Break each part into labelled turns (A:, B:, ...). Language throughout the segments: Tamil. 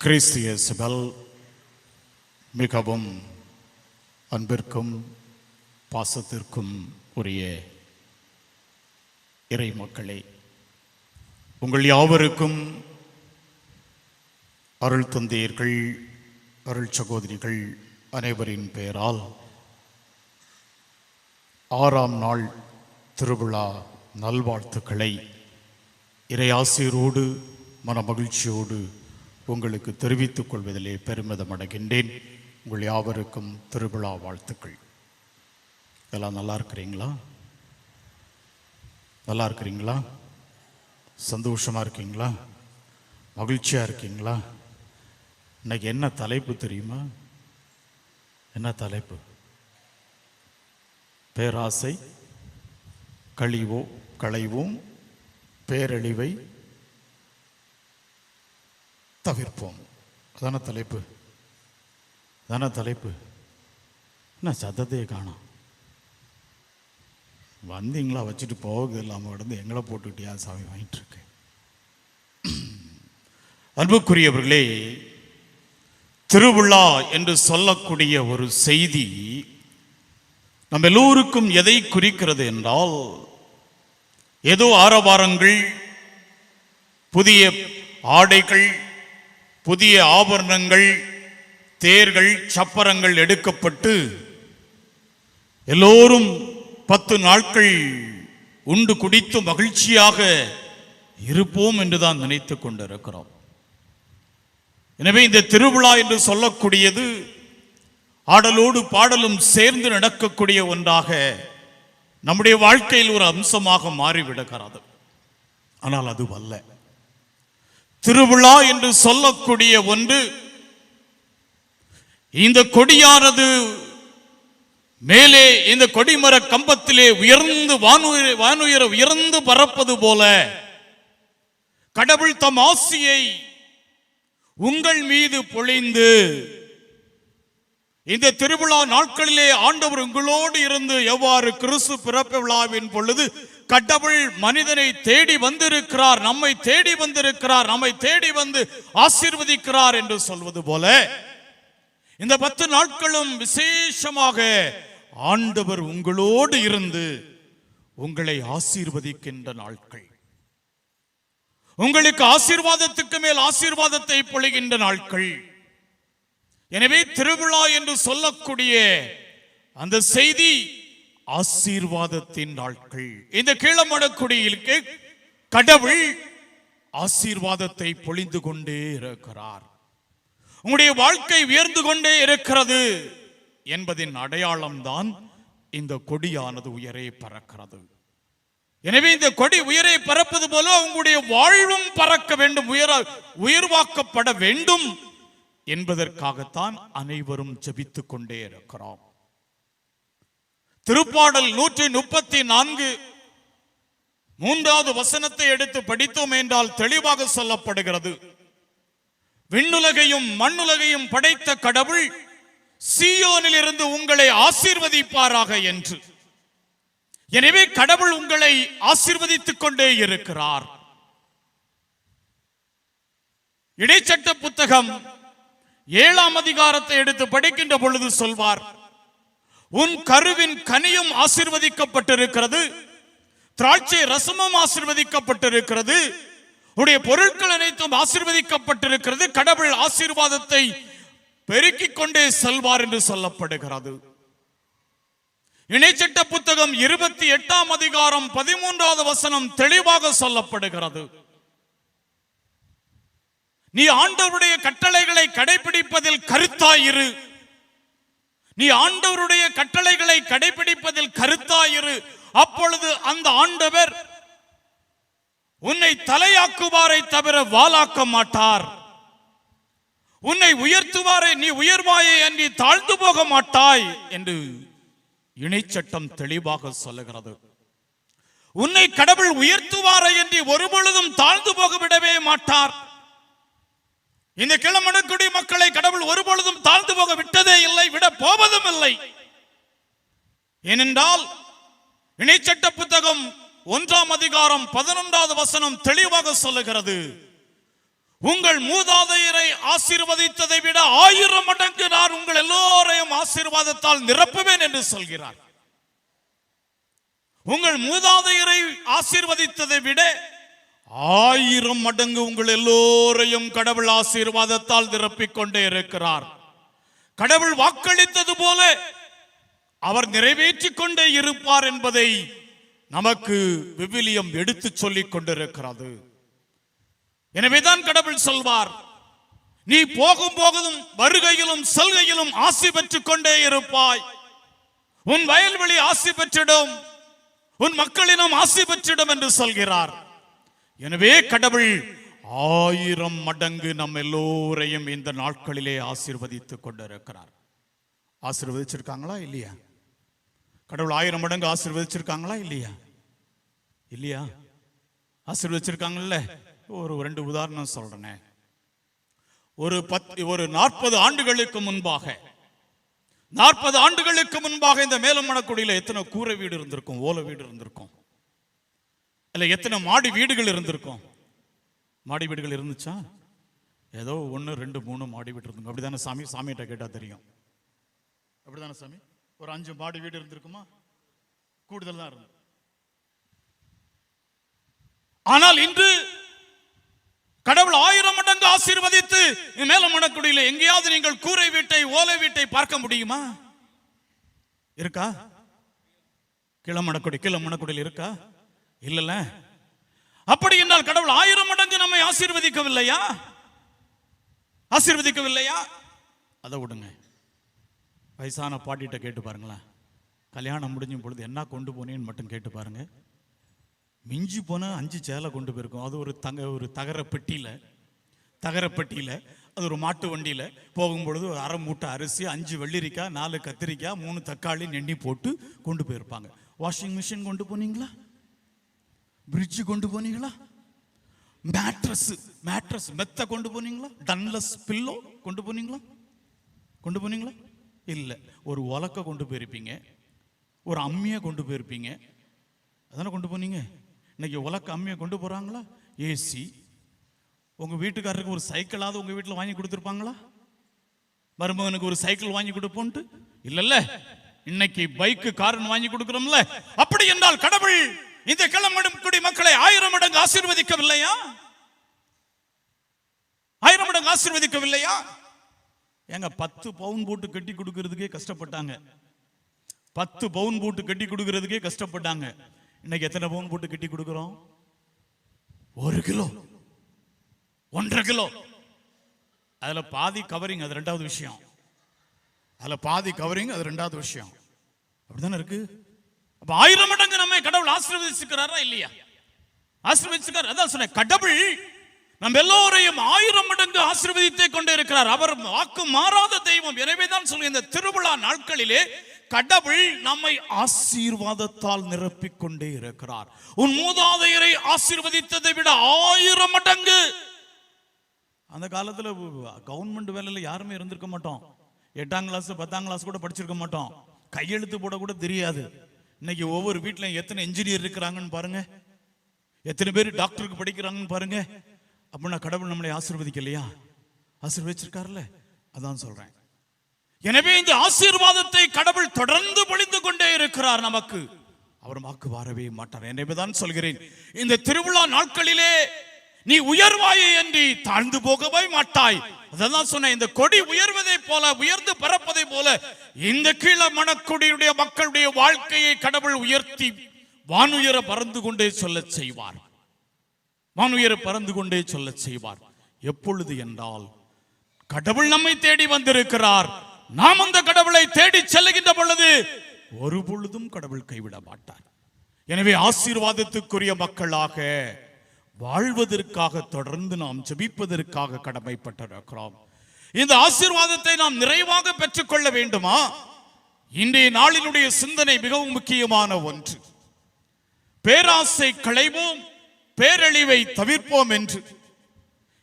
A: கிறிஸ்து இயேசுவில் மிகவும் அன்பிற்கும் பாசத்திற்கும் உரிய இறை மக்களே உங்கள் யாவருக்கும் அருள் தந்தையர்கள் அருள் சகோதரிகள் அனைவரின் பெயரால் ஆறாம் நாள் திருவிழா நல்வாழ்த்துக்களை இறையாசிரியரோடு மன மகிழ்ச்சியோடு உங்களுக்கு தெரிவித்துக் கொள்வதிலே பெருமிதம் அடைகின்றேன் உங்கள் யாவருக்கும் திருவிழா வாழ்த்துக்கள். இதெல்லாம் நல்லா இருக்கிறீங்களா? நல்லா இருக்கிறீங்களா? சந்தோஷமாக இருக்கீங்களா? மகிழ்ச்சியாக இருக்கீங்களா? இன்னைக்கு என்ன தலைப்பு தெரியுமா? என்ன தலைப்பு? பேராசை கழிவோ களைவோம் பேரழிவை தவிர்ப்போம். அதான தலைப்பு. அதான தலைப்பு. என்ன சத்தத்தையே காணும். வந்தீங்களா வச்சுட்டு போகுது இல்லாமல் கிடந்து எங்களை போட்டுக்கிட்டியா சாமி? வாங்கிட்டு இருக்கேன். அன்புக்குரியவர்களே திருவிழா என்று சொல்லக்கூடிய ஒரு செய்தி நம்ம எல்லோருக்கும் எதை குறிக்கிறது என்றால் ஏதோ ஆரவாரங்கள் புதிய ஆடைகள் புதிய ஆபரணங்கள் தேர்கள் சப்பரங்கள் எடுக்கப்பட்டு எல்லோரும் பத்து நாட்கள் உண்டு குடித்து மகிழ்ச்சியாக இருப்போம் என்றுதான் நினைத்து கொண்டிருக்கிறோம். எனவே இந்த திருவிழா என்று சொல்லக்கூடியது ஆடலோடு பாடலும் சேர்ந்து நடக்கக்கூடிய ஒன்றாக நம்முடைய வாழ்க்கையில் ஒரு அம்சமாக மாறிவிடுகிறது. ஆனால் அது வல்ல திருவிழா என்று சொல்லக்கூடிய ஒன்று. இந்த கொடியானது மேலே இந்த கொடிமர கம்பத்திலே உயர்ந்து வானுயர வானுயர உயர்ந்து பறப்பது போல கடவுள் தம் ஆசியை உங்கள் மீது பொழிந்து இந்த திருவிழா நாட்களிலே ஆண்டவர் உங்களோடு இருந்து எவ்வாறு கிறிஸ்து பிறப்பு விழாவின் பொழுது கடவுள் மனிதனை தேடி வந்திருக்கிறார் நம்மை தேடி வந்திருக்கிறார் நம்மை தேடி வந்து ஆசீர்வதிக்கிறார் என்று சொல்வது போல இந்த பத்து நாட்களும் விசேஷமாக ஆண்டவர் உங்களோடு இருந்து உங்களை ஆசீர்வதிக்கின்ற நாட்கள். உங்களுக்கு ஆசீர்வாதத்துக்கு மேல் ஆசீர்வாதத்தை பொழிகின்ற நாட்கள். எனவே திருவிழா என்று சொல்லக்கூடிய அந்த செய்தி ஆசீர்வாதத்தின் நாட்கள். இந்த கீழமடக்குடியிலுக்கு கடவுள் ஆசீர்வாதத்தை பொழிந்து கொண்டே இருக்கிறார். உங்களுடைய வாழ்க்கை உயர்ந்து கொண்டே இருக்கிறது என்பதின் அடையாளம்தான் இந்த கொடியானது உயரே பறக்கிறது. எனவே இந்த கொடி உயரே பறப்பது போல உங்களுடைய வாழ்வும் பறக்க வேண்டும் உயர உயர்வாக்கப்பட வேண்டும் என்பதற்காகத்தான் அனைவரும் ஜபித்துக் கொண்டே இருக்கிறோம். திருப்பாடல் நூற்றி முப்பத்தி நான்கு மூன்றாவது வசனத்தை எடுத்து படித்தோம் என்றால் தெளிவாக சொல்லப்படுகிறது. விண்ணுலகையும் மண்ணுலகையும் படைத்த கடவுள் சியோனில் இருந்து உங்களை ஆசீர்வதிப்பாராக என்று. எனவே கடவுள் உங்களை ஆசீர்வதித்துக் கொண்டே இருக்கிறார். இடைச்சட்ட புத்தகம் ஏழாம் அதிகாரத்தை எடுத்து படிக்கின்ற பொழுது சொல்வார் உன் கருவின் கனியும் ஆசிர்வதிக்கப்பட்டிருக்கிறது. திராட்சை ரசமும் ஆசிர்வதிக்கப்பட்டிருக்கிறது. உடைய பொருட்கள் அனைத்தும் ஆசிர்வதிக்கப்பட்டிருக்கிறது. கடவுள் ஆசீர்வாதத்தை பெருக்கிக் கொண்டே செல்வார் என்று சொல்லப்படுகிறது. இணைச்சட்ட புத்தகம் இருபத்தி எட்டாம் அதிகாரம் பதிமூன்றாவது வசனம் தெளிவாக சொல்லப்படுகிறது. நீ ஆண்டவருடைய கட்டளைகளை கடைபிடிப்பதில் கருத்தாயிரு. நீ ஆண்டவருடைய கட்டளைகளை கடைபிடிப்பதில் கருத்தாயிரு. அப்பொழுது அந்த ஆண்டவர் உன்னை தலையாக்குவாரை தவிர வாலாக்க மாட்டார். உன்னை உயர்த்துவாரை நீ உயர்வாயே அன்றி தாழ்ந்து போக மாட்டாய் என்று இணைச்சட்டம் தெளிவாக சொல்லுகிறது. உன்னை கடவுள் உயர்த்துவாரை என்று ஒருபொழுதும் தாழ்ந்து போக விடவே மாட்டார். இந்த கிளமணக்குடி மக்களை கடவுள் ஒருபொழுதும் தாழ்ந்து போக விட்டதே இல்லை விட போவதும் இல்லை. ஏனென்றால் இணைச்சட்ட புத்தகம் ஒன்றாம் அதிகாரம் பதினொன்றாவது வசனம் தெளிவாக சொல்லுகிறது. உங்கள் மூதாதையரை ஆசீர்வதித்ததை விட ஆயிரம் மடங்கு நான் உங்கள் எல்லோரையும் ஆசீர்வாதத்தால் நிரப்புவேன் என்று சொல்கிறார். உங்கள் மூதாதையரை ஆசீர்வதித்ததை விட ஆயிரம் மடங்கு உங்கள் எல்லோரையும் கடவுள் ஆசீர்வாதத்தால் நிரப்பிக் கொண்டே இருக்கிறார். கடவுள் வாக்களித்தது போல அவர் நிறைவேற்றிக் கொண்டே இருப்பார் என்பதை நமக்கு விவிலியம் எடுத்துச் சொல்லிக் கொண்டிருக்கிறது. எனவேதான் கடவுள் சொல்வார் நீ போகும் போகுதும் வருகையிலும் செல்கையிலும் ஆசி பெற்றுக் கொண்டே இருப்பாய். உன் வயல்வெளி ஆசி பெற்றிடும் உன் மக்களிடம் ஆசி பெற்றிடும் என்று சொல்கிறார். எனவே கடவுள் ஆயிரம் மடங்கு நம் எல்லோரையும் இந்த நாட்களிலே ஆசீர்வதித்துக் கொண்டிருக்கிறார். ஆசிர்வதிச்சிருக்காங்களா இல்லையா? கடவுள் ஆயிரம் மடங்கு ஆசிர்வதிச்சிருக்காங்களா இல்லையா? இல்லையா? ஆசிர்வதிச்சிருக்காங்கல்ல? ஒரு ரெண்டு உதாரணம் சொல்றேனே. ஒரு பத்து ஒரு நாற்பது ஆண்டுகளுக்கு முன்பாக நாற்பது ஆண்டுகளுக்கு முன்பாக இந்த மேலமணக்குடியில எத்தனை கூரை வீடு இருந்திருக்கும் ஓலை வீடு இருந்திருக்கும்? இல்ல எத்தனை மாடி வீடுகள் இருந்திருக்கும்? மாடி வீடுகள் இருந்துச்சா? ஏதோ ஒன்று ரெண்டு மூணு மாடி வீடு இருந்துங்க அப்படிதானே சாமி? சாமிகிட்ட கேட்டா தெரியும். அப்படிதானே சாமி? ஒரு அஞ்சு மாடி வீடு இருந்திருக்குமா? கூடுதல் தான் இருந்தது. ஆனால் இன்று கடவுள் ஆயிரம் மடங்கு ஆசீர்வதித்து மேல மணக்குடியில எங்கேயாவது நீங்கள் கூரை வீட்டை ஓலை வீட்டை பார்க்க முடியுமா? இருக்கா? கிளமணக்குடி கிளமணக்குடியில் இருக்கா? இல்லைல்ல. அப்படி என்றால் கடவுள் ஆயிரம் மடங்கு நம்மை ஆசீர்வதிக்கவில்லையா? ஆசீர்வதிக்கவில்லையா? அதை விடுங்க. வயசான பாட்டிகிட்ட கேட்டு பாருங்களேன். கல்யாணம் முடிஞ்சும் பொழுது என்ன கொண்டு போனேன்னு மட்டும் கேட்டு பாருங்க. மிஞ்சி போனால் அஞ்சு சேலை கொண்டு போயிருக்கோம். அது ஒரு தங்க ஒரு தகர பெட்டியில் தகர பெட்டியில் அது ஒரு மாட்டு வண்டியில் போகும்பொழுது ஒரு அரை மூட்டை அரிசி அஞ்சு வெள்ளரிக்காய் நாலு கத்திரிக்காய் மூணு தக்காளி நெண்ணி போட்டு கொண்டு போயிருப்பாங்க. வாஷிங் மிஷின் கொண்டு போனீங்களா? பிரிட்ஜ் கொண்டு போனீங்களா? மேட்ரஸ் மேட்ரஸ் மெத்த கொண்டு போனீங்களா? டன்லஸ் பில்லோ கொண்டு போனீங்களா? கொண்டு போனீங்களா? இல்லை. ஒரு உலக்க கொண்டு போயிருப்பீங்க. ஒரு அம்மியை கொண்டு போயிருப்பீங்க. அதானே கொண்டு போனீங்க? இன்னைக்கு உலக்க அம்மியை கொண்டு போகிறாங்களா ஏசி உங்கள் வீட்டுக்காரருக்கு ஒரு சைக்கிளாவது உங்கள் வீட்டில் வாங்கி கொடுத்துருப்பாங்களா? மருமகனுக்கு ஒரு சைக்கிள் வாங்கி கொடுப்போன்ட்டு? இல்லைல்ல. இன்னைக்கு பைக்கு காருன்னு வாங்கி கொடுக்குறோம்ல. அப்படி என்றால் கடவுள் இந்த கிளம்படும் குடி மக்களை ஆயிரம் மடங்கு ஆசீர்வதிக்கவில்லையா? ஆயிரம் மடங்கு ஆசீர்வதிக்கவில்லையா? ஏங்க பத்து பவுன் போட்டு கட்டி கொடுக்கறதுக்கே கஷ்டப்பட்டாங்க. பத்து பவுன் போட்டு கட்டி கொடுக்கறதுக்கே கஷ்டப்பட்டாங்க. இன்னைக்கு எத்தனை பவுன் போட்டு கட்டி கொடுக்கிறோம்? ஒரு கிலோ. ஒன்றரை கிலோ. அதுல பாதி கவரிங் அது ரெண்டாவது விஷயம். அதுல பாதி கவரிங் அது ரெண்டாவது விஷயம். அப்படிதானே இருக்கு? அப்ப ஆயிரம் மடங்கு நம்மை கடவுள் ஆசீர்வதிச்சுக்கிறாரா இல்லையா? ஆசீர்வதிச்சுக்கார் அதான் சொன்னேன் கடவுள் நம்ம எல்லோரையும் ஆயிரம் மடங்கு ஆசீர்வதித்தே கொண்டே இருக்கிறார். அவர் வாக்கு மாறாத தெய்வம். எனவே தான் சொல்லுங்க இந்த திருவிழா நாட்களிலே கடவுள் நம்மை ஆசீர்வாதத்தால் நிரப்பிக் கொண்டே இருக்கிறார். உன் மூதாதையரை ஆசீர்வதித்ததை விட ஆயிரம் மடங்கு. அந்த காலத்துல கவர்மெண்ட் வேலையில யாருமே இருந்திருக்க மாட்டோம். எட்டாம் கிளாஸ் பத்தாம் கிளாஸ் கூட படிச்சிருக்க மாட்டோம். கையெழுத்து போட கூட தெரியாது. இன்னைக்கு ஒவ்வொரு வீட்லயும் எத்தனை இன்ஜினியர் இருக்கிறாங்கன்னு பாருங்க. எத்தனை பேர் டாக்டருக்கு படிக்கிறாங்கன்னு பாருங்க. அப்படின்னா கடவுள் நம்மளை ஆசீர்வதிக்கலையா? ஆசீர்வதிச்சிருக்காருல்ல. அதான் சொல்றேன். எனவே இந்த ஆசீர்வாதத்தை கடவுள் தொடர்ந்து பொழிந்து கொண்டே இருக்கிறார் நமக்கு. அவர் வாக்கு வாரவே மாட்டார். எனவேதான் சொல்கிறேன். இந்த திருவிழா நாட்களிலே நீ உயர்வாயே என்று தாழ்ந்து போகவே மாட்டாய். அதெல்லாம் சொன்ன இந்த கொடி உயர்வதை போல உயர்ந்து பறப்பதை போல இந்த கீழ மணக்குடியுடைய மக்களுடைய வாழ்க்கையை கடவுள் உயர்த்தி வானுயர பறந்து கொண்டே சொல்ல செய்வார். வானுயர பறந்து கொண்டே சொல்ல செய்வார். எப்பொழுது என்றால் கடவுள் நம்மை தேடி வந்திருக்கிறார். நாம் அந்த கடவுளை தேடி செல்லுகின்ற பொழுது ஒரு பொழுதும் கடவுள் கைவிட மாட்டார் எனவே ஆசீர்வாதத்துக்குரிய மக்களாக வாழ்வதற்காக தொடர்ந்து நாம் ஜபிப்பதற்காக கடமைப்பட்டிருக்கிறோம். இந்த ஆசீர்வாதத்தை நாம் நிறைவாக பெற்றுக்கொள்ள வேண்டுமா? இன்றைய நாளினுடைய சிந்தனை மிகவும் முக்கியமான ஒன்று. பேராசை களைவோம் பேரழிவை தவிர்ப்போம் என்று.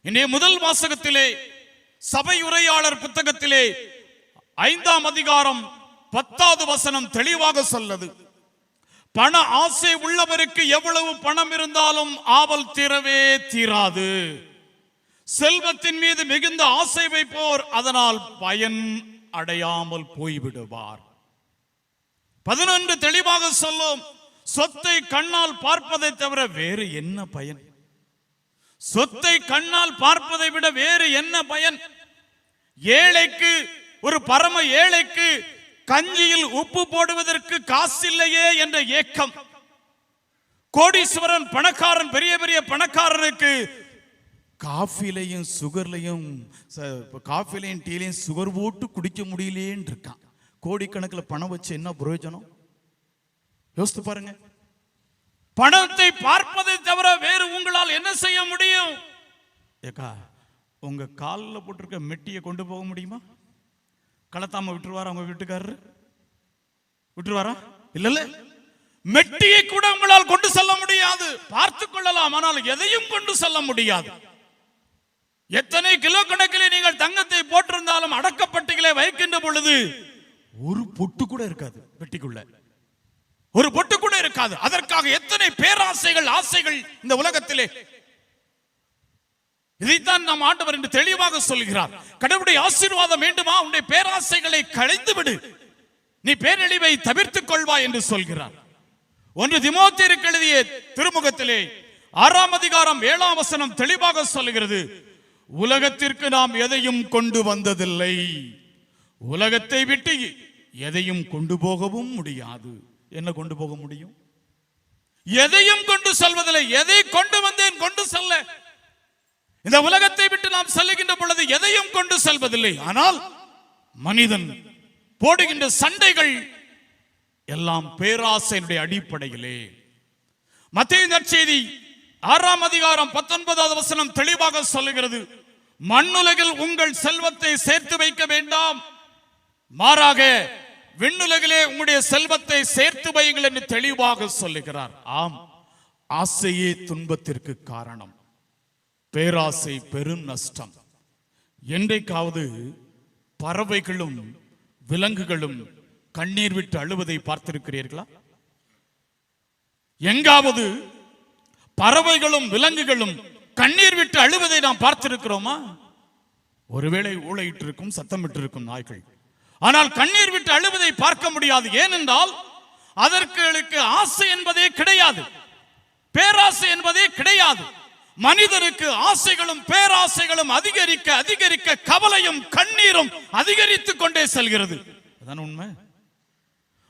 A: இன்றைய முதல் வாசகத்திலே சபை உரையாளர் புத்தகத்திலே ஐந்தாம் அதிகாரம் பத்தாவது வசனம் தெளிவாக சொல்லது. பண ஆசை உள்ளவருக்கு எவ்வளவு பணம் இருந்தாலும் ஆவல் தீரவே தீராது. செல்வத்தின் மீது மிகுந்த ஆசை வைப்போர் அதனால் பயன் அடையாமல் போய்விடுவார். பதினொன்று தெளிவாக சொல்லும். சொத்தை கண்ணால் பார்ப்பதை தவிர வேறு என்ன பயன்? சொத்தை கண்ணால் பார்ப்பதை விட வேறு என்ன பயன்? ஏழைக்கு ஒரு பரம ஏழைக்கு கஞ்சியில் உப்பு போடுவதற்கு காசில்லையே என்ற ஏக்கம். கோடீஸ்வரன் பணக்காரன் பெரிய பெரிய பணக்காரனுக்கு காஃபிலையும் சுகர்லையும் ச- காஃபிலையும் டீலையும் சுகர் போட்டு குடிக்க முடியலேன்னு இருக்கான் கோடிக்கணக்கில் பணம் வச்சு என்ன பிரயோஜனம்? யோசித்து பாருங்க. பணத்தை பார்ப்பதை தவிர வேறு உங்களால் என்ன செய்ய முடியும்? ஏக்கா உங்க காலில் போட்டிருக்க மெட்டியை கொண்டு போக முடியுமா? கலத்தாம விட்டுருவாரா உங்க வீட்டுக்காரரு? விட்டுருவாரா? இல்ல இல்ல மெட்டியை கூட உங்களால் கொண்டு செல்ல முடியாது. பார்த்து கொள்ளலாம். ஆனால் எதையும் கொண்டு செல்ல முடியாது. எத்தனை கிலோ கணக்கிலே நீங்கள் தங்கத்தை போட்டிருந்தாலும் அடக்கப்பட்டிகளை வைக்கின்ற பொழுது ஒரு பொட்டு கூட இருக்காது பெட்டிக்குள்ள ஒரு பொட்டு கூட இருக்காது. அதற்காக எத்தனை பேராசைகள் ஆசைகள் இந்த உலகத்திலே இதைத்தான் நாம் ஆண்டவர் என்று தெளிவாக சொல்கிறார். கடவுளுடைய ஆசீர்வாதம் வேண்டுமா? உன்னுடைய பேராசைகளை களைந்து விடு. நீ பேரழிவை தவிர்த்துக் கொள்வாய் என்று சொல்கிறார். ஒன்று திமோத்தியருக்கு எழுதிய திருமுகத்திலே ஆறாம் அதிகாரம் ஏழாம் வசனம் தெளிவாக சொல்கிறது உலகத்திற்கு நாம் எதையும் கொண்டு வந்ததில்லை. உலகத்தை விட்டு எதையும் கொண்டு போகவும் முடியாது. என்ன கொண்டு போக முடியும்? எதையும் கொண்டு செல்வதில்லை. எதை கொண்டு வந்தேன்? கொண்டு செல்ல. இந்த உலகத்தை விட்டு நாம் செல்லுகின்ற பொழுது எதையும் கொண்டு செல்வதில்லை. ஆனால் மனிதன் போடுகின்ற சண்டைகள் எல்லாம் பேராசையினுடைய அடிப்படையிலே. மத்திய நற்செய்தி ஆறாம் அதிகாரம் பத்தொன்பதாவது வசனம் தெளிவாக சொல்லுகிறது. மண்ணுலகில் உங்கள் செல்வத்தை சேர்த்து வைக்க வேண்டாம். மாறாக விண்ணுலகிலே உங்களுடைய செல்வத்தை சேர்த்து வையுங்கள் என்று தெளிவாக சொல்லுகிறார். ஆம் ஆசையே துன்பத்திற்கு காரணம். பேராசை பெரும் நஷ்டம். என்றைக்காவது பறவைகளும் விலங்குகளும் கண்ணீர் விட்டு அழுவதை பார்த்திருக்கிறீர்களா? எங்காவது பறவைகளும் விலங்குகளும் கண்ணீர் விட்டு அழுவதை நாம் பார்த்திருக்கிறோமா? ஒருவேளை ஊழையிட்டு இருக்கும் சத்தமிட்டு இருக்கும் நாய்கள். ஆனால் கண்ணீர் விட்டு அழுவதை பார்க்க முடியாது. ஏனென்றால் அதற்கு ஆசை என்பதே கிடையாது. பேராசை என்பதே கிடையாது. மனிதனுக்கு ஆசைகளும் பேராசைகளும் அதிகரிக்க அதிகரிக்க கவலையும் கண்ணீரும் அதிகரித்துக் கொண்டே செல்கிறது. அதான் உண்மை?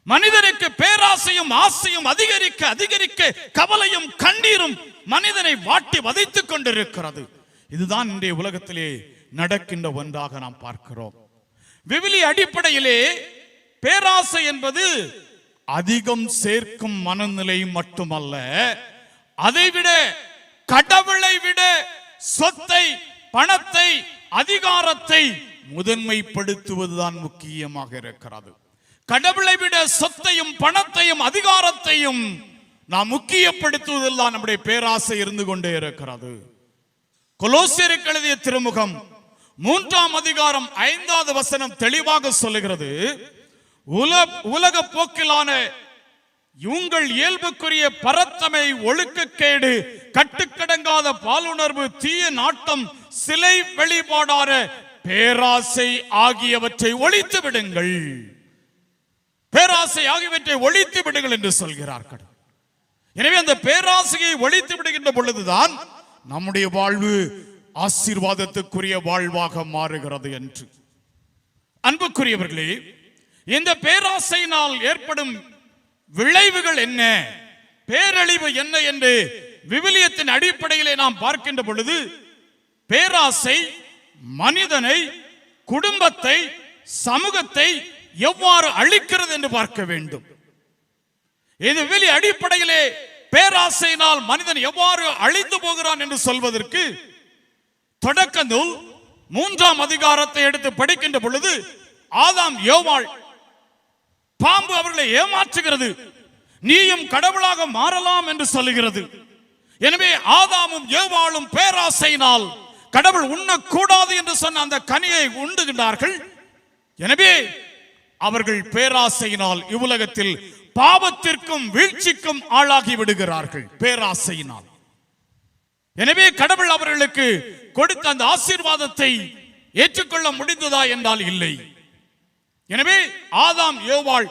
A: மனிதனுக்கு பேராசையும் ஆசையும் அதிகரிக்க அதிகரிக்க கவலையும் கண்ணீரும் மனிதனை வாட்டி வதைத்துக் கொண்டிருக்கிறது. இதுதான் இன்றைய உலகத்திலே நடக்கின்ற ஒன்றாக நாம் பார்க்கிறோம். விவிலி அடிப்படையிலே பேராசை என்பது அதிகம் சேர்க்கும் மனநிலை மட்டுமல்ல அதைவிட கடவுளை விட சொத்தை பணத்தை அதிகாரத்தை முதன்மைப்படுத்துவதுதான் முக்கியமாக இருக்கிறது. கடவுளை விட சொத்தையும் பணத்தையும் அதிகாரத்தையும் நாம் முக்கியப்படுத்துவதில் தான் நம்முடைய பேராசை இருந்து கொண்டே இருக்கிறது. கொலோசியருக்கு எழுதிய திருமுகம் மூன்றாம் அதிகாரம் ஐந்தாவது வசனம் தெளிவாக சொல்லுகிறது. உல உலக போக்கிலான உங்கள் இயல்புக்குரிய பரத்தமை ஒழுக்கக்கேடு கட்டுக்கடங்காத பாலுணர்வு தீய நாட்டம் சிலை வெளிப்பாடார பேராசை ஆகியவற்றை ஒழித்து விடுங்கள். பேராசை ஆகியவற்றை ஒழித்து விடுங்கள் என்று சொல்கிறார்கள் எனவே அந்த பேராசையை ஒழித்து விடுகின்ற பொழுதுதான் நம்முடைய வாழ்வு ஆசீர்வாதத்துக்குரிய வாழ்வாக மாறுகிறது என்று. அன்புக்குரியவர்களே இந்த பேராசையினால் ஏற்படும் விளைவுகள் என்ன? பேரழிவு என்ன என்று விவிலியத்தின் அடிப்படையிலே நாம் பார்க்கின்ற பொழுது பேராசை மனிதனை குடும்பத்தை சமூகத்தை எவ்வாறு அழிக்கிறது என்று பார்க்க வேண்டும். இது வெளி அடிப்படையிலே பேராசையினால் மனிதன் எவ்வாறு அழிந்து போகிறான் என்று சொல்வதற்கு தொடக்க நூல் மூன்றாம் அதிகாரத்தை எடுத்து படிக்கின்ற பொழுது ஆதாம் யோவாள் பாம்பு அவர்களை ஏமாற்றுகிறது நீயும் கடவுளாக மாறலாம் என்று சொல்லுகிறது. எனவே ஆதாமும் ஏவாளும் பேராசையினால் கடவுள் உண்ணக்கூடாது என்று சொன்ன அந்த கனியை உண்டுகின்றார்கள். எனவே அவர்கள் பேராசையினால் இவ்வுலகத்தில் பாவத்திற்கும் வீழ்ச்சிக்கும் ஆளாகி விடுகிறார்கள் பேராசையினால். எனவே கடவுள் அவர்களுக்கு கொடுத்த அந்த ஆசீர்வாதத்தை ஏற்றுக்கொள்ள முடிந்ததா என்றால் இல்லை. எனவே ஆதாம் ஏவாள்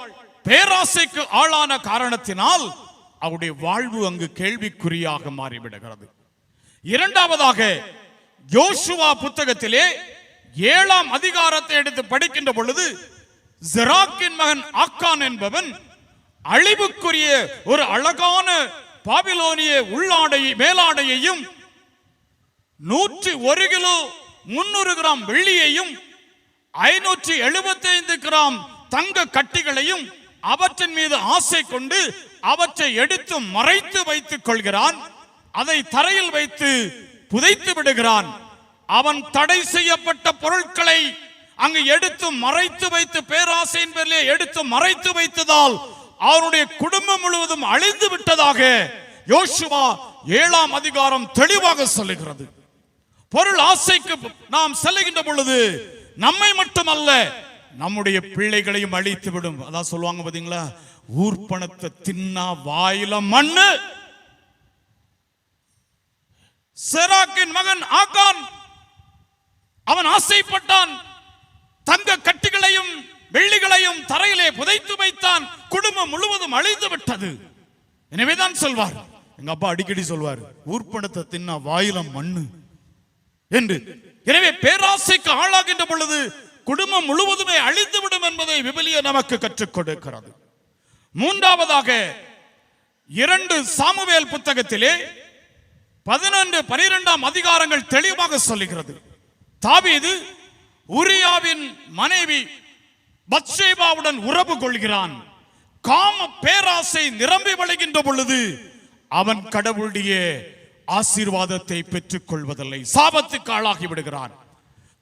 A: பேராசைக்கு ஆளான காரணத்தினால் அவருடைய வாழ்வு அங்கு கேள்விக்குறியாக மாறிவிடுகிறது. இரண்டாவதாக யோசுவா புத்தகத்திலே ஏழாம் அதிகாரத்தை எடுத்து படிக்கின்ற பொழுது ஜெராக்கின் மகன் ஆக்கான் என்பவன் அழிவுக்குரிய ஒரு அழகான பாபிலோனிய உள்ளாடையை மேலாடையையும் நூற்றி ஒரு கிலோ முன்னூறு கிராம் வெள்ளியையும் ஐநூற்றி எழுபத்தி ஐந்து கிராம் தங்க கட்டிகளையும் அவற்றின் மீது ஆசை கொண்டு அவற்றை எடுத்து மறைத்து வைத்துக் கொள்கிறான். அதை தரையில் வைத்து புதைத்து விடுகிறான். அவன் தடை செய்யப்பட்ட பொருட்களை அங்கு எடுத்து மறைத்து வைத்து பேராசையின் பேரிலே எடுத்து மறைத்து வைத்ததால் அவனுடைய குடும்பம் முழுவதும் அழிந்து விட்டதாக யோசுவா ஏழாம் அதிகாரம் தெளிவாக சொல்லுகிறது. பொருள் ஆசைக்கு நாம் செல்லுகின்ற பொழுது நம்மை மட்டுமல்ல நம்முடைய பிள்ளைகளையும் அழித்து விடும் அதான் சொல்லுவாங்க பாத்தீங்களா? ஊர் பணத்தை தின்னா வாயில மண்ணு. செராக்கின் மகன் ஆகான் அவன் ஆசைப்பட்டான். தங்க கட்டிகளையும் வெள்ளிகளையும் தரையிலே புதைத்து வைத்தான். குடும்பம் முழுவதும் அழிந்து விட்டது. எனவேதான் சொல்வார். எங்க அப்பா அடிக்கடி சொல்வார் ஊர்ப்பணத்தை தின்னா வாயில மண்ணு. என்று. எனவே பேராசைக்கு ஆளாகின்ற பொழுது குடும்பம் முழுவதுமே அழிந்துவிடும் என்பதை விபிலிய நமக்கு கற்றுக் கொடுக்கிறது. மூன்றாவதாக இரண்டு சாமுவேல் புத்தகத்திலே பதினொன்று பனிரெண்டாம் அதிகாரங்கள் தெளிவாக சொல்லுகிறது. தாவீது உரியாவின் மனைவி பத்ஷேபாவுடன் உறவு கொள்கிறான். காம பேராசை நிரம்பி வழிகின்ற பொழுது அவன் கடவுளுடைய ஆசீர்வாதத்தை பெற்றுக் கொள்வதில்லை. சாபத்துக்கு ஆளாகி விடுகிறான்.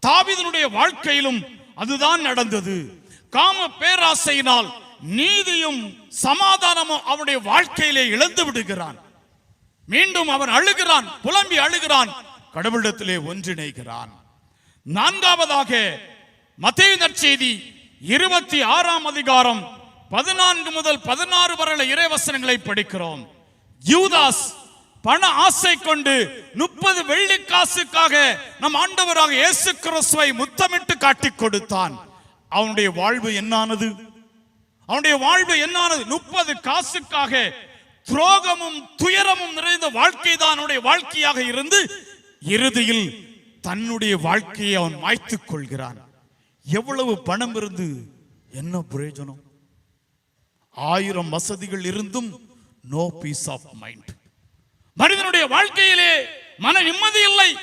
A: தாவிதனுடைய வாழ்க்கையிலும் அதுதான் நடந்தது. காம பேராசையினால் நீதியும் சமாதானமும் அவனுடைய வாழ்க்கையிலே இழந்து விடுகிறான். மீண்டும் அவன் அழுகிறான் புலம்பி அழுகிறான் கடவுளிடத்திலே ஒன்றிணைகிறான். நான்காவதாக மத்திய நற்செய்தி இருபத்தி ஆறாம் அதிகாரம் பதினான்கு முதல் பதினாறு வரை இறைவசனங்களை படிக்கிறோம். யூதாஸ் பண ஆசை கொண்டு முப்பது வெள்ளி காசுக்காக நம் ஆண்டவராக இயேசு கிறிஸ்துவை முத்தமிட்டு காட்டி கொடுத்தான். அவனுடைய வாழ்வு என்னானது? அவனுடைய வாழ்வு என்னானது? முப்பது காசுக்காக துரோகமும் துயரமும் நிறைந்த வாழ்க்கை தான் அவனுடைய வாழ்க்கையாக இருந்து இறுதியில் தன்னுடைய வாழ்க்கையை அவன் மாய்த்துக் கொள்கிறான். எவ்வளவு பணம் இருந்து என்ன பிரயோஜனம்? ஆயிரம் வசதிகள் இருந்தும் நோ பீஸ் ஆஃப் மைண்ட் மனிதனுடைய வாழ்க்கையிலே மன நிம்மதி இல்லை.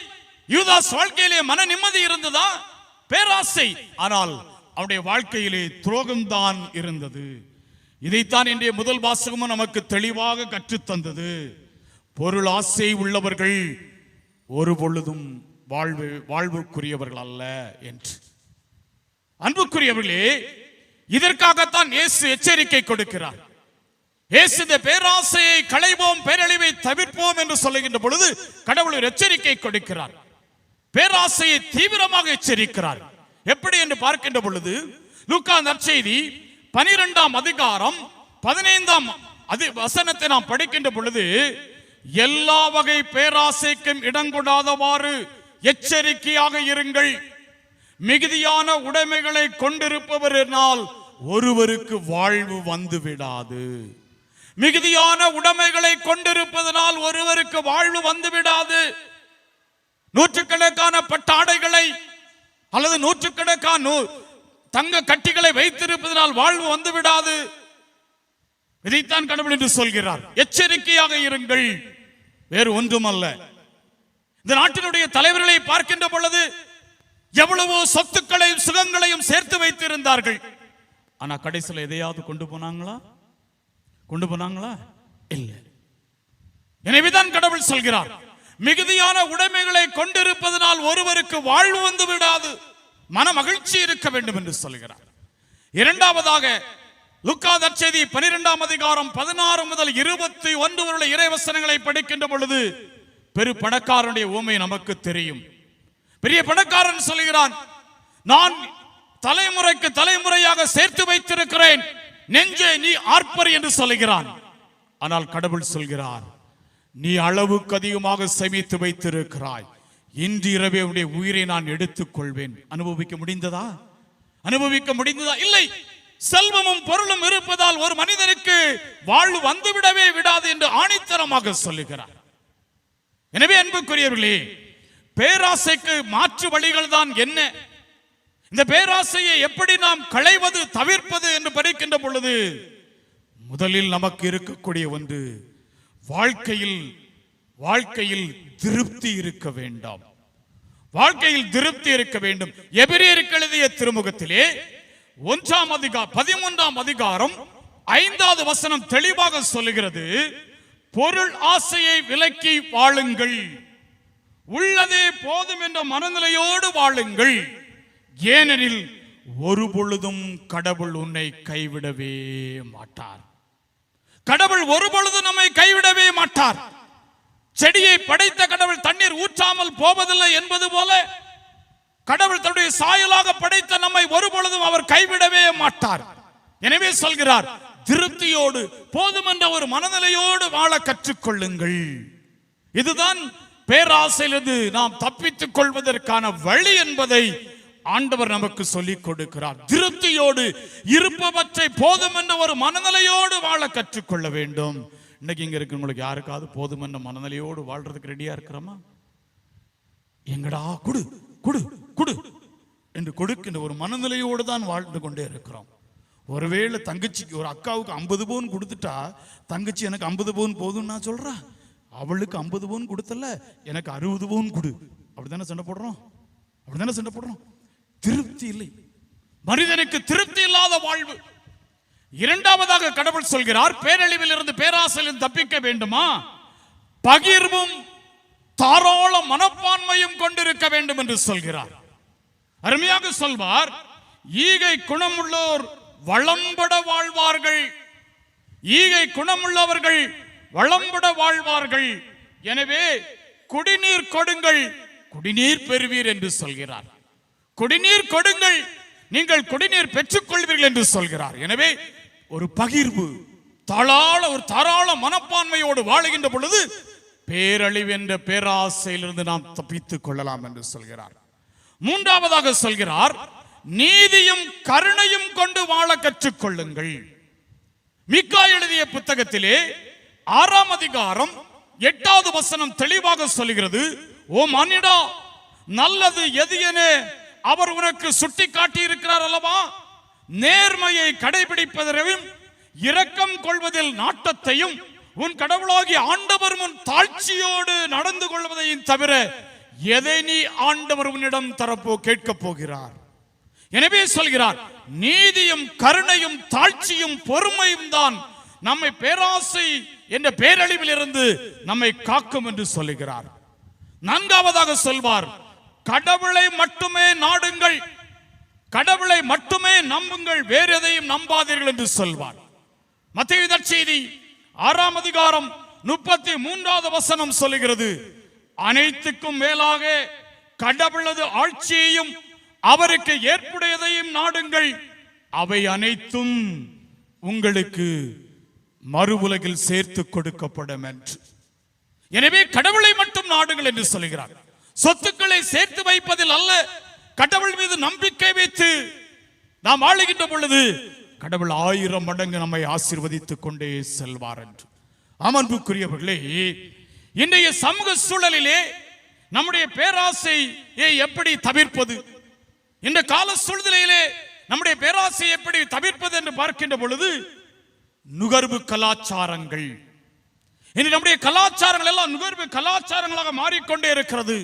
A: யூதாஸ் வாழ்க்கையிலே மன நிம்மதி இருந்ததா? பேராசை. ஆனால் அவனுடைய வாழ்க்கையிலே துரோகம்தான் இருந்தது. இதைத்தான் இன்றைய முதல் வாசகமும் நமக்கு தெளிவாக கற்றுத்தந்தது. பொருள் ஆசை உள்ளவர்கள் ஒரு பொழுதும் வாழ்வு வாழ்வுக்குரியவர்கள் அல்ல என்று. அன்புக்குரியவர்களே இதற்காகத்தான் இயேசு எச்சரிக்கை கொடுக்கிறார். இயேசு இந்த பேராசையை களைவோம் பேரழிவை தவிர்ப்போம் என்று சொல்லுகின்ற பொழுது கடவுள் ஒரு எச்சரிக்கை கொடுக்கிறார். பேராசையை தீவிரமாக எச்சரிக்கிறார். எப்படி என்று பார்க்கின்ற பொழுது லூக்கா நற்செய்தி பனிரெண்டாம் அதிகாரம் பதினைந்தாம் அது வசனத்தை நாம் படிக்கின்ற பொழுது எல்லா வகை பேராசைக்கும் இடங்கொடாதவாறு எச்சரிக்கையாக இருங்கள். மிகுதியான உடைமைகளை கொண்டிருப்பவரினால் ஒருவருக்கு வாழ்வு வந்து விடாது மிகுதியான உடைமைகளை கொண்டிருப்பதனால் ஒருவருக்கு வாழ்வு வந்துவிடாது. நூற்றுக்கணக்கான பட்டாடைகளை அல்லது நூற்றுக்கணக்கான தங்க கட்டிகளை வைத்திருப்பதனால் வாழ்வு வந்து விடாது இதைத்தான் கடவுள் என்று சொல்கிறார். எச்சரிக்கையாக இருங்கள். வேறு ஒன்றுமல்ல. இந்த நாட்டினுடைய தலைவர்களை பார்க்கின்ற பொழுது எவ்வளவோ சொத்துக்களையும் சுகங்களையும் சேர்த்து வைத்திருந்தார்கள். ஆனா கடைசியில் எதையாவது கொண்டு போனாங்களா? கொண்டு போனாங்களா? இல்லை. எனவேதான் கடவுள் சொல்கிறார் மிகுதியான உடைமைகளை கொண்டிருப்பதனால் ஒருவருக்கு வாழ்வு வந்து விடாது. மன மகிழ்ச்சி இருக்க வேண்டும் என்று சொல்கிறார். இரண்டாவதாக லுக்கா தற்செய்தி பனிரெண்டாம் அதிகாரம் பதினாறு முதல் இருபத்தி ஒன்று வரை இறைவசனங்களை படிக்கின்ற பொழுது பெரு பணக்காரனுடைய ஊமை நமக்கு தெரியும். பெரிய பணக்காரன் சொல்கிறான் நான் தலைமுறைக்கு தலைமுறையாக சேர்த்து வைத்திருக்கிறேன். நெஞ்சே நீ ஆர்ப்பர் என்று சொல்கிறான் ஆனால் கடவுள் சொல்கிறார் நீ அளவுக்கு அதிகமாக சேமித்து வைத்திருக்கிறாய். இன்று இரவே உடைய உயிரை நான் எடுத்துக் கொள்வேன் அனுபவிக்க முடிந்ததா? அனுபவிக்க முடிந்ததா? இல்லை. செல்வமும் பொருளும் இருப்பதால் ஒரு மனிதனுக்கு வாழ்வு வந்துவிடவே விடாது என்று ஆணித்தரமாக சொல்லுகிறார். எனவே அன்புக்குரியவர்களே பேராசைக்கு மாற்று வழிகள் தான் என்ன? இந்த பேராசையை எப்படி நாம் களைவது தவிர்ப்பது என்று படிக்கின்ற பொழுது முதலில் நமக்கு இருக்கக்கூடிய ஒன்று வாழ்க்கையில் வாழ்க்கையில் திருப்தி இருக்க வேண்டாம். வாழ்க்கையில் திருப்தி இருக்க வேண்டும். எபிரேயருக்கு எழுதிய திருமுகத்திலே ஒன்றாம் அதிகாரம் பதிமூன்றாம் அதிகாரம் ஐந்தாவது வசனம் தெளிவாக சொல்லுகிறது பொருள் ஆசையை விலக்கி வாழுங்கள். உள்ளதே போதும் என்ற மனநிலையோடு வாழுங்கள். ஏனெனில் ஒரு பொழுதும் கடவுள் உன்னை கைவிடவே மாட்டார். கடவுள் ஒரு பொழுதும் நம்மை கைவிடவே மாட்டார். செடியை படைத்த கடவுள் தண்ணீர் ஊற்றாமல் போவதில்லை என்பது போல கடவுள் தன்னுடைய சாயலாக படைத்த நம்மை ஒரு பொழுதும் அவர் கைவிடவே மாட்டார். எனவே சொல்கிறார் திருப்தியோடு போதும் என்ற ஒரு மனநிலையோடு வாழ கற்றுக்கொள்ளுங்கள். இதுதான் பேராசையிலிருந்து நாம் தப்பித்துக் கொள்வதற்கான வழி என்பதை ஆண்டவர் நமக்கு சொல்லிக் கொடுக்கிறார். திருப்தியோடு இருப்பவற்றை போதும் என்ற ஒரு மனநிலையோடு வாழ கற்றுக்கொள்ள வேண்டும். இன்னைக்கு இங்க இருக்கிறவங்களுக்கு யாருக்காவது போதும் என்ற மனநிலையோடு வாழ்றதுக்கு ரெடியா இருக்கிறோமா? எங்கடா குடு குடு குடு என்று கொடுக்கின்ற ஒரு மனநிலையோடு தான் வாழ்ந்து கொண்டே இருக்கிறோம். ஒருவேளை தங்கச்சிக்கு ஒரு அக்காவுக்கு ஐம்பது பவுன் கொடுத்துட்டா தங்கச்சி எனக்கு ஐம்பது பவுன் போதும்னு நான் சொல்றேன் அவளுக்கு ஐம்பது பவுன் கொடுத்தல எனக்கு அறுபது பவுன் கொடு. அப்படிதானே சண்டை போடுறோம்? அப்படிதானே சண்டை போடுறோம்? திருப்தி இல்லை. மனிதனுக்கு திருப்தி இல்லாத வாழ்வு. இரண்டாவதாக கடவுள் சொல்கிறார் பேரழிவில் இருந்து பேராசையிலிருந்து தப்பிக்க வேண்டுமா? பகிர்வும் தாராள மனப்பான்மையும் கொண்டிருக்க வேண்டும் என்று சொல்கிறார். அருமையாக சொல்வார் ஈகை குணமுள்ளோர் வளம்பட வாழ்வார்கள். ஈகை குணமுள்ளவர்கள் வளம்பட வாழ்வார்கள். எனவே குடிநீர் கொடுங்கள் குடிநீர் பெறுவீர் என்று சொல்கிறார். குடிநீர் கொடுங்கள். நீங்கள் குடிநீர் பெற்றுக்கொள்வீர்கள் என்று சொல்கிறார். எனவே ஒரு பகிர்வு தாளாள ஒரு தாராள மனப்பான்மையோடு வாழுகின்ற பொழுது பேரழிவு என்ற பேராசையிலிருந்து நாம் தப்பித்துக் கொள்ளலாம் என்று சொல்கிறார். மூன்றாவதாக சொல்கிறார் நீதியும் கருணையும் கொண்டு வாழ கற்றுக்கொள்ளுங்கள். மிக்கா எழுதிய புத்தகத்திலே ஆறாம் அதிகாரம் எட்டாவது வசனம் தெளிவாக சொல்கிறது ஓ மனிதா நல்லது எது என அவர் உனக்கு சுட்டி காட்டி இருக்கிறார் அல்லவா நேர்மையை கடைபிடிப்பதையும் இரக்கம் கொள்வதில் நாட்டத்தையும் உன் கடவுளாகிய ஆண்டவர் முன் தாழ்ச்சியோடு நடந்து கொள்வதையும் தவிர எதை நீ ஆண்டவர் உன்னிடம் தரப்போ கேட்கப் போகிறார். எனவே சொல்கிறார் நீதியும் கருணையும் தாழ்ச்சியும் பொறுமையும் தான் நம்மை பேராசை என்ற பேரழிவில் இருந்து நம்மை காக்கும் என்று சொல்லுகிறார். நான்காவதாக சொல்வார் கடவுளை மட்டுமே நாடுங்கள். கடவுளை மட்டுமே நம்புங்கள். வேறு எதையும் நம்பாதீர்கள் என்று சொல்வார். மத்திய நற்செய்தி ஆறாம் அதிகாரம் முப்பத்தி மூன்றாவது வசனம் சொல்லுகிறது. அனைத்துக்கும் மேலாக கடவுளது ஆட்சியையும் அவருக்கு ஏற்புடையதையும் நாடுங்கள். அவை அனைத்தும் உங்களுக்கு மறு உலகில் சேர்த்து கொடுக்கப்படும் என்று. எனவே கடவுளை மட்டும் நாடுங்கள் என்று சொல்கிறார். சொத்துக்களை சேர்த்து வைப்பதில் அல்ல கடவுள் மீது நம்பிக்கை வைத்து நாம் ஆளுகின்ற பொழுது கடவுள் ஆயிரம் மடங்கு நம்மை ஆசீர்வதித்துக் கொண்டே செல்வார் என்று. அமர்வுக்குரியவர்களே இன்றைய சமூக சூழலிலே நம்முடைய பேராசையை எப்படி தவிர்ப்பது? இந்த கால சூழ்நிலையிலே நம்முடைய பேராசையை எப்படி தவிர்ப்பது என்று பார்க்கின்ற பொழுது நுகர்வு கலாச்சாரங்கள். இனி நம்முடைய கலாச்சாரங்கள் எல்லாம் நுகர்வு கலாச்சாரங்களாக மாறிக்கொண்டே இருக்கிறது.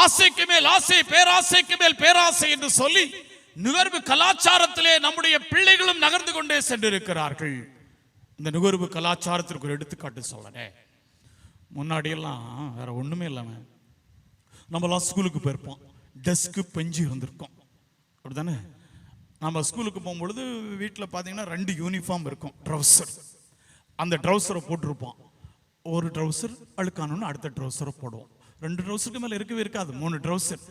A: ஆசைக்கு மேல் ஆசை பேராசைக்கு மேல் பேராசை என்று சொல்லி நுகர்வு கலாச்சாரத்திலே நம்முடைய பிள்ளைகளும் நகர்ந்து கொண்டே சென்றிருக்கிறார்கள். இந்த நுகர்வு கலாச்சாரத்திற்கு ஒரு எடுத்துக்காட்டு சொல்லனே முன்னாடி எல்லாம் வேற ஒண்ணுமே இல்லாம நம்மளாம் ஸ்கூலுக்கு போயிருப்போம். டெஸ்க்கு பெஞ்சு இருந்திருக்கோம். அப்படிதானே நம்ம ஸ்கூலுக்கு போகும்பொழுது வீட்டில் பார்த்தீங்கன்னா ரெண்டு யூனிஃபார்ம் இருக்கும் ட்ரௌசர் அந்த ட்ரௌசரை போட்டிருப்போம். ஒரு ட்ரௌசர் அழுக்கானோன்னு அடுத்த ட்ரௌசரை போடுவோம். ரெண்டு ட்ரௌசருக்கு மேலே இருக்கவே இருக்காது மூணு ட்ரௌசர்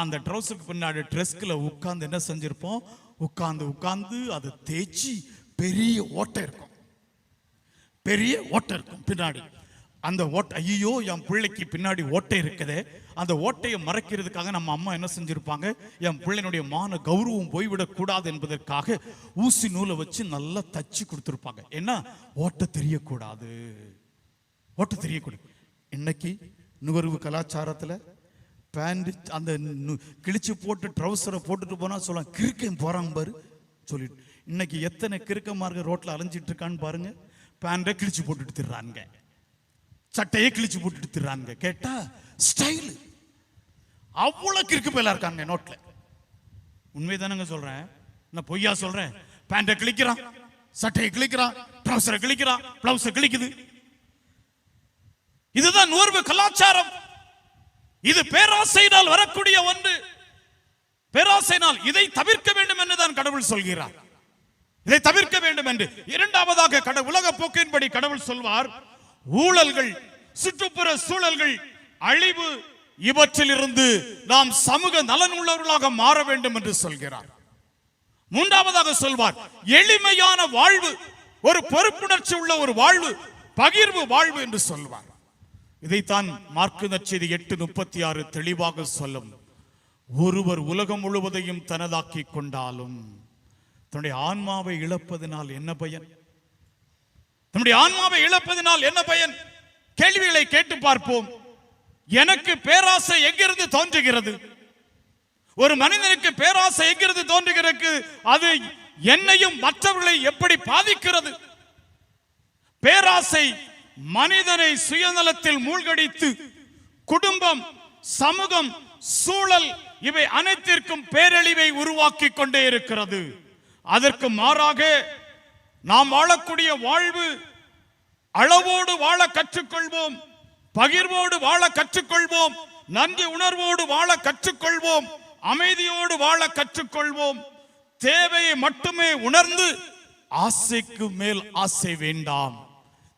A: அந்த ட்ரௌசருக்கு பின்னாடி ட்ரெஸ்கில் உட்காந்து என்ன செஞ்சுருப்போம்? உட்காந்து உட்காந்து அதை தேய்ச்சி பெரிய ஓட்டை இருக்கும். பெரிய ஓட்டை இருக்கும் பின்னாடி. அந்த ஓட்டை ஐயோ என் பிள்ளைக்கு பின்னாடி ஓட்டை இருக்குதே. அந்த ஓட்டையை மறைக்கிறதுக்காக நம்ம அம்மா என்ன செஞ்சுருப்பாங்க? என் பிள்ளையினுடைய மான கௌரவம் போய்விடக்கூடாது என்பதற்காக ஊசி நூலை வச்சு நல்லா தச்சு கொடுத்துருப்பாங்க. ஏன்னா ஓட்டை தெரியக்கூடாது. ஓட்டை தெரியக்கூடாது. இன்னைக்கு நுகர்வு கலாச்சாரத்தில் பேண்ட்டு அந்த கிழிச்சு போட்டு ட்ரௌசரை போட்டுட்டு போனால் சொல்லலாம் கிறுக்கன் போகிறாங்க பாரு சொல்லிட்டு. இன்னைக்கு எத்தனை கிறுக்கமார்க ரோட்டில் அலைஞ்சிட்டு இருக்கான்னு பாருங்க. பேண்டை கிழிச்சு போட்டுட்டு திடுறாங்க சட்டையை கிழிச்சு போட்டுட்டு திடுறாங்க கேட்டா ஸ்டைல் அவ்வளோ கிறுக்கு பேலா இருக்காங்க உண்மை உண்மைதானங்க சொல்கிறேன் நான் பொய்யா சொல்கிறேன் பேண்டை கிழிக்கிறான். சட்டையை கிழிக்கிறான். ட்ரௌசரை கிழிக்கிறான். ப்ளவுஸை கிழிக்குது. இதுதான் நுகர்வு கலாச்சாரம். இது பேராசையினால் வரக்கூடிய ஒன்று. பேராசையினால் இதை தவிர்க்க வேண்டும் என்றுதான் கடவுள் சொல்கிறார். இதை தவிர்க்க வேண்டும் என்று. இரண்டாவதாக உலக போக்கின்படி கடவுள் சொல்வார் ஊழல்கள் சுற்றுப்புற சூழல்கள் அழிவு இவற்றிலிருந்து நாம் சமூக நலன் உள்ளவர்களாக மாற வேண்டும் என்று சொல்கிறார். மூன்றாவதாக சொல்வார் எளிமையான வாழ்வு ஒரு பொறுப்புணர்ச்சி உள்ள ஒரு வாழ்வு பகிர்வு வாழ்வு என்று சொல்வார். இதைத்தான் மார்க்கு நச்செய்தி எட்டு முப்பத்தி ஆறு தெளிவாக சொல்லும். ஒருவர் உலகம் முழுவதையும் தனதாக்கி கொண்டாலும் தன்னுடைய ஆன்மாவை இழப்பதனால் என்ன பயன்? தன்னுடைய ஆன்மாவை இழப்பதனால் என்ன பயன்? கேள்விகளை கேட்டு பார்ப்போம். எனக்கு பேராசை எங்கிருந்து தோன்றுகிறது? ஒரு மனிதனுக்கு பேராசை எங்கிருந்து தோன்றுகிறது அது என்னையும் மற்றவர்களை எப்படி பாதிக்கிறது? பேராசை மனிதனை சுயநலத்தில் மூழ்கடித்து குடும்பம் சமூகம் சூழல் இவை அனைத்திற்கும் பேரழிவை உருவாக்கி கொண்டே இருக்கிறது. அதற்கு மாறாக நாம் வாழக்கூடிய வாழ்வு அளவோடு வாழ கற்றுக்கொள்வோம் பகிர்வோடு வாழ கற்றுக்கொள்வோம் நன்றி உணர்வோடு வாழ கற்றுக்கொள்வோம் அமைதியோடு வாழ கற்றுக்கொள்வோம். தேவையை மட்டுமே உணர்ந்து ஆசைக்கு மேல் ஆசை வேண்டாம்.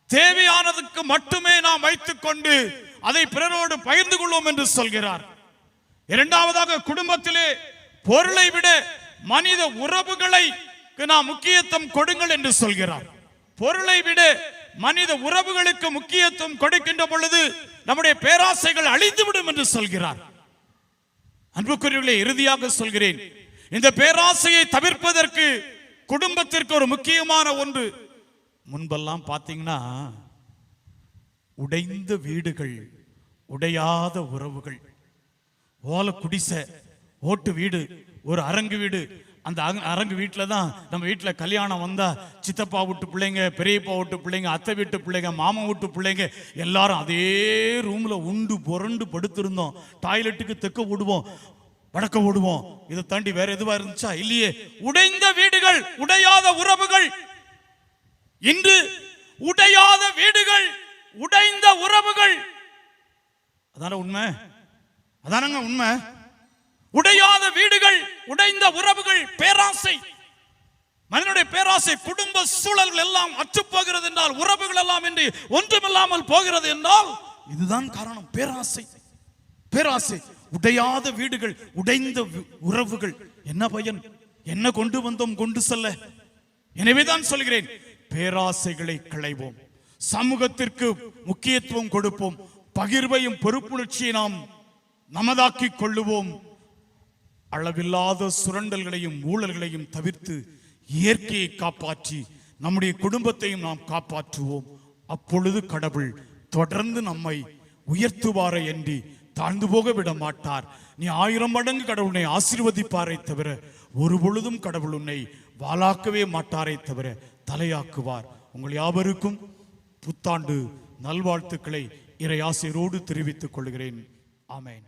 A: தேவையானதுக்கு மட்டுமே நாம் வைத்துக்கொண்டு அதை பிறரோடு பகிர்ந்து கொள்வோம் என்று சொல்கிறார். இரண்டாவதாக குடும்பத்திலே பொருளை விட மனித உறவுகளை நாம் முக்கியத்துவம் கொடுங்கள் என்று சொல்கிறார். பொருளை விட மனித உறவுகளுக்கு முக்கியத்துவம் கொடுக்கின்ற பொழுது நம்முடைய பேராசைகள் அழிந்துவிடும் என்று சொல்கிறார். அன்புக்குரியவர்களே இறுதியாக சொல்கிறேன். இந்த பேராசையை தவிர்ப்பதற்கு குடும்பத்திற்கு ஒரு முக்கியமான ஒன்று முன்பெல்லாம் பார்த்தீங்கன்னா உடைந்த வீடுகள் உடையாத உறவுகள். ஓலை குடிசை ஓட்டு வீடு ஒரு அரங்கு வீடு. அந்த அரங்கு வீட்டில் தான் நம்ம வீட்டில் கல்யாணம் வந்தா சித்தப்பா வீட்டு பிள்ளைங்க பெரியப்பா வீட்டு பிள்ளைங்க அத்தை வீட்டு பிள்ளைங்க மாமன் வீட்டு பிள்ளைங்க எல்லாரும் அதே ரூம்ல உண்டு புரண்டு படுத்திருந்தோம். டாய்லெட்டுக்கு தெக்க ஓடுவோம் வடக்க ஓடுவோம். இதை தாண்டி வேற எதுவா இருந்துச்சா? இல்லையே. உடைந்த வீடுகள் உடையாத உறவுகள். இன்று உடையாத வீடுகள் உடைந்த உறவுகள். அதான உண்மை? அதானங்க உண்மை? உடையாத வீடுகள் உடைந்த உறவுகள் பேராசை. மனிதனுடைய பேராசை குடும்ப சூழல்கள் எல்லாம் அற்றுப்போகிறது என்றால் உறவுகள் எல்லாம் இன்றி ஒன்றுமில்லாமல் போகிறது என்றால் இதுதான் காரணம். பேராசை. பேராசை. உடையாத வீடுகள் உடைந்த உறவுகள். என்ன பயன்? என்ன கொண்டு வந்தோம் கொண்டு செல்ல? எனவேதான் சொல்கிறேன். பேராசைகளை களைவோம். சமூகத்திற்கு முக்கியத்துவம் கொடுப்போம். பகிர்வையும் பொறுப்புணர்ச்சியை நாம் நமதாக்கிக் கொள்ளுவோம். அளவில்லாத சுரண்டல்களையும் ஊழல்களையும் தவிர்த்து இயற்கையை காப்பாற்றி நம்முடைய குடும்பத்தையும் நாம் காப்பாற்றுவோம். அப்பொழுது கடவுள் தொடர்ந்து நம்மை உயர்த்துவாரை என்று தாழ்ந்து போக விட மாட்டார் நீ ஆயிரம் மடங்கு கடவுள் உன்னை ஆசீர்வதிப்பாரை தவிர ஒரு பொழுதும் கடவுள் உன்னை வாழாக்கவே மாட்டாரை தவிர தலையாக்குவார். உங்கள் யாவருக்கும் புத்தாண்டு நல்வாழ்த்துக்களை இறை ஆசிரியரோடு தெரிவித்துக் கொள்கிறேன். ஆமேன்.